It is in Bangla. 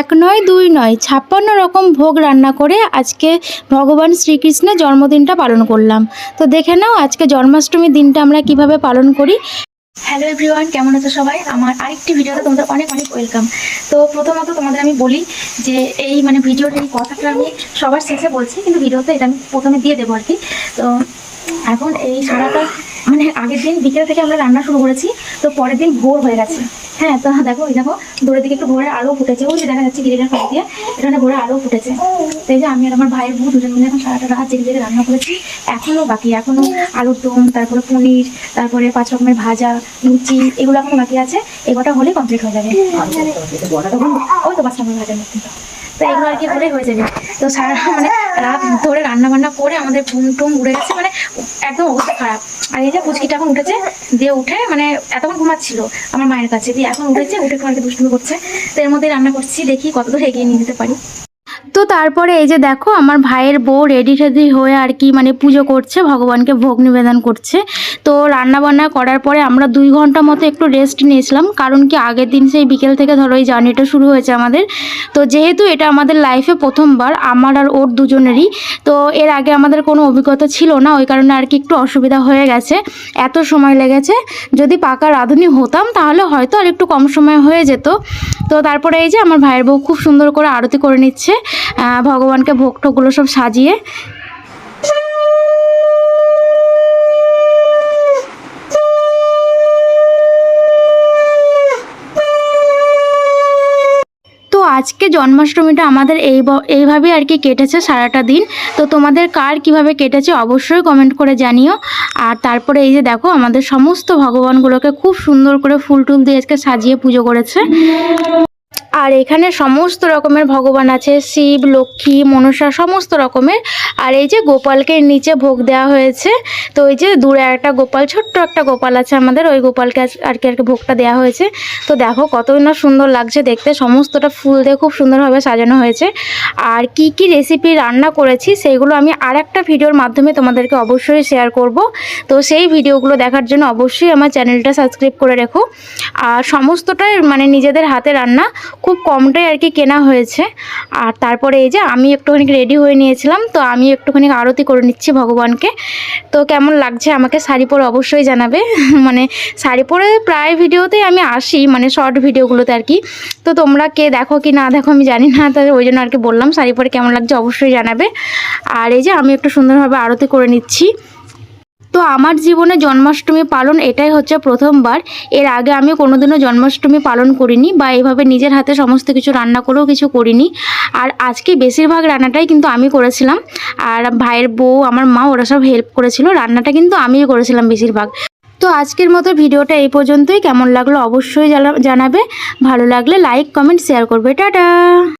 এক নয়, দুই নয়, ছাপ্পান্ন রকম ভোগ রান্না করে আজকে ভগবান শ্রীকৃষ্ণের জন্মদিনটা পালন করলাম। তো দেখে নাও আজকে জন্মাষ্টমীর দিনটা আমরা কীভাবে পালন করি। হ্যালো এভরিওয়ান কেমন আছো সবাই? আমার আরেকটি ভিডিওতে তোমাদের অনেক অনেক ওয়েলকাম তো প্রথমত তোমাদের আমি বলি যে এই মানে ভিডিওর এই কথাটা আমি সবার শেষে বলছি, কিন্তু ভিডিওতে এটা আমি প্রথমে দিয়ে দেবো আর কি। তো এখন এই সারাটা মানে আগের দিন বিকেল থেকে আমরা রান্না শুরু করেছি তো পরের দিন ভোর হয়ে গেছে। হ্যাঁ তো দেখো ওই দেখো দূরের দিকে একটু ভোরের আলো ফুটেছে। ওই যে দেখা যাচ্ছে গিরিটার পাশ দিয়ে এখানে ভোরের আলো ফুটেছে। তো এই যে আমি আর আমার ভাইয়ের বউ দুজন মিলে এখন সারাটা রাত জেগে জেগে রান্না করেছি। এখনও বাকি এখনও আলুর দম তারপরে পনির তারপরে পাঁচ রকমের ভাজা লুচি এগুলো এখনও বাকি আছে। এগুলোটা হলেই কমপ্লিট হয়ে যাবে। তখন ওই তো পাঁচ রকমের ভাজার মধ্যে। তো এগুলো আর কি হলেই হয়ে যাবে। তো সারা মানে রাত ধরে রান্না বান্না করে আমাদের ঘুম টুম উড়ে গেছে মানে একদম অবস্থা খারাপ। আর এই যে পুচকিটা এখন উঠেছে, দিয়ে উঠে মানে এতক্ষণ ঘুমাচ্ছিল আমার মায়ের কাছে, দিয়ে এখন উঠেছে, উঠে আর কি দুষ্টুমি করছে। তো এর মধ্যে রান্না করছি, দেখি কতদূর এগিয়ে নিয়ে যেতে পারি। তো তারপরে এই যে দেখো, আমার ভাইয়ের বউ রেডি টেডি হয়ে আর কি মানে পুজো করছে, ভগবানকে ভোগ নিবেদন করছে। তো রান্না বান্না করার পরে আমরা দুই ঘণ্টা মতো একটু রেস্ট নিয়েছিলাম, কারণ কি আগের দিন সেই বিকেল থেকে ধরো এই জার্নিটা শুরু হয়েছে আমাদের। তো যেহেতু এটা আমাদের লাইফে প্রথমবার, আমার আর ওর দুজনেরই, তো এর আগে আমাদের কোনো অভিজ্ঞতা ছিল না, ওই কারণে আর কি একটু অসুবিধা হয়ে গেছে। এত সময় লেগেছে, যদি পাকা রাঁধুনি হতাম তাহলে হয়তো আর একটু কম সময় হয়ে যেত। তো তারপরে এই যে আমার ভাইয়ের বউ খুব সুন্দর করে আরতি করে নিচ্ছে ভগবানকে ভোগ টোকগুলো সব সাজিয়ে আজকে জন্মাষ্টমীটা আমাদের এই এইভাবেই আর কি কেটেছে সারাটা দিন। তো তোমাদের কার কীভাবে কেটেছে অবশ্যই কমেন্ট করে জানিও। আর তারপরে এই যে দেখো, আমাদের সমস্ত ভগবানগুলোকে খুব সুন্দর করে ফুল টুল দিয়ে আজকে সাজিয়ে পুজো করেছে। আর এখানে সমস্ত রকমের ভগবান আছে, শিব, লক্ষ্মী, মনসা, সমস্ত রকমের। আর এই যে গোপালকে নিচে ভোগ দেওয়া হয়েছে, তো ওই যে দূরে একটা গোপাল, ছোট্ট একটা গোপাল আছে আমাদের, ওই গোপালকে আর কি আর কি ভোগটা দেওয়া হয়েছে। তো দেখো কতই না সুন্দর লাগছে দেখতে, সমস্তটা ফুল দিয়ে খুব সুন্দরভাবে সাজানো হয়েছে। আর কি কি রেসিপি রান্না করেছি সেইগুলো আমি আর একটা ভিডিওর মাধ্যমে তোমাদেরকে অবশ্যই শেয়ার করব। তো সেই ভিডিওগুলো দেখার জন্য অবশ্যই আমার চ্যানেলটা সাবস্ক্রাইব করে রেখো। আর সমস্তটাই মানে নিজেদের হাতে রান্না খুব কমটাই আর কি কেনা হয়েছে। আর তারপরে এই যে আমি একটুখানি রেডি হয়ে নিয়েছিলাম, তো আমি একটুখানি আরতি করে নিচ্ছি ভগবানকে। তো কেমন লাগছে আমাকে শাড়ি পরে অবশ্যই জানাবে। মানে শাড়ি পরে প্রায় ভিডিওতেই আমি আসি মানে শর্ট ভিডিওগুলোতে আর কি। তো তোমরা কে দেখো কি না দেখো আমি জানি না, তো ওই জন্য আর কি বললাম, শাড়ি পরে কেমন লাগছে অবশ্যই জানাবে। আর এই যে আমি একটু সুন্দরভাবে আরতি করে নিচ্ছি। তো আমার জীবনে জন্মাষ্টমী পালন এটাই হচ্ছে প্রথমবার। এর আগে আমি কোনোদিনও জন্মাষ্টমী পালন করিনি বা এইভাবে নিজের হাতে সমস্ত কিছু রান্না করেও কিছু করিনি। আর আজকে বেশিরভাগ রান্নাটাই কিন্তু আমি করেছিলাম। আর ভাইয়ের বউ, আমার মা, ওরা সব হেল্প করেছিল। রান্নাটা কিন্তু আমিই করেছিলাম বেশিরভাগ। তো আজকের মতো ভিডিওটা এই পর্যন্তই। কেমন লাগল অবশ্যই জানা- জানাবে। ভালো লাগলে লাইক কমেন্ট শেয়ার করবে। Ta ta!